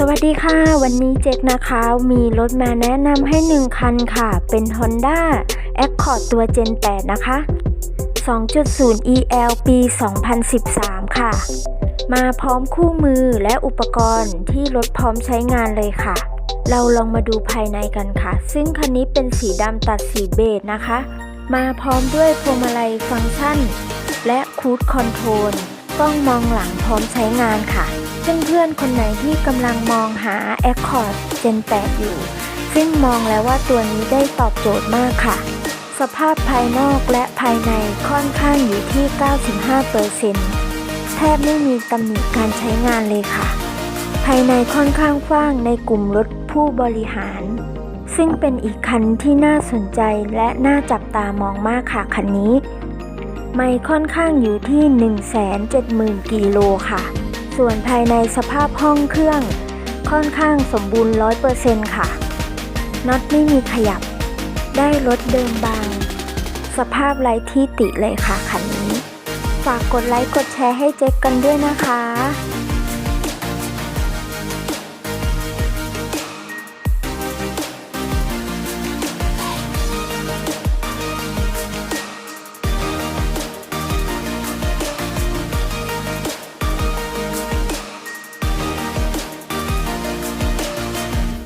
สวัสดีค่ะ วันนี้เจ๊กนะคะ มีรถมาแนะนำให้ 1 คันค่ะ เป็น Honda Accord ตัว Gen 8 นะคะ 2.0 EL ปี 2013 ค่ะ มาพร้อมคู่มือและอุปกรณ์ที่รถพร้อมใช้งานเลยค่ะ เราลองมาดูภายในกันค่ะ ซึ่งคันนี้เป็นสีดำตัดสีเบจนะคะ มาพร้อมด้วยพวงมาลัยฟังก์ชัน และคูดคอนโทรลกล้องมองหลังพร้อมใช้งานค่ะ เพื่อนๆ คนไหนที่กำลังมองหา Accord Gen 8 อยู่ ซึ่งมองแล้วว่าตัวนี้ได้ตอบโจทย์มากค่ะ สภาพภายนอกและภายในค่อนข้างอยู่ที่ 95%แทบไม่มีตำหนิการใช้งานเลยค่ะ ภายในค่อนข้างกว้างในกลุ่มรถผู้บริหาร ซึ่งเป็นอีกคันที่น่าสนใจและน่าจับตามองมากค่ะคันนี้ ไม่ค่อนข้างอยู่ที่ 170,000กิโลค่ะ ส่วนภายในสภาพห้องเครื่องค่อนข้างสมบูรณ์ 100%ค่ะ น็อตไม่มีขยับ ได้รถเดิมบาง สภาพไร้ที่ติเลยค่ะคันนี้ ฝากกดไลค์กดแชร์ให้เจ๊กกันด้วยนะคะ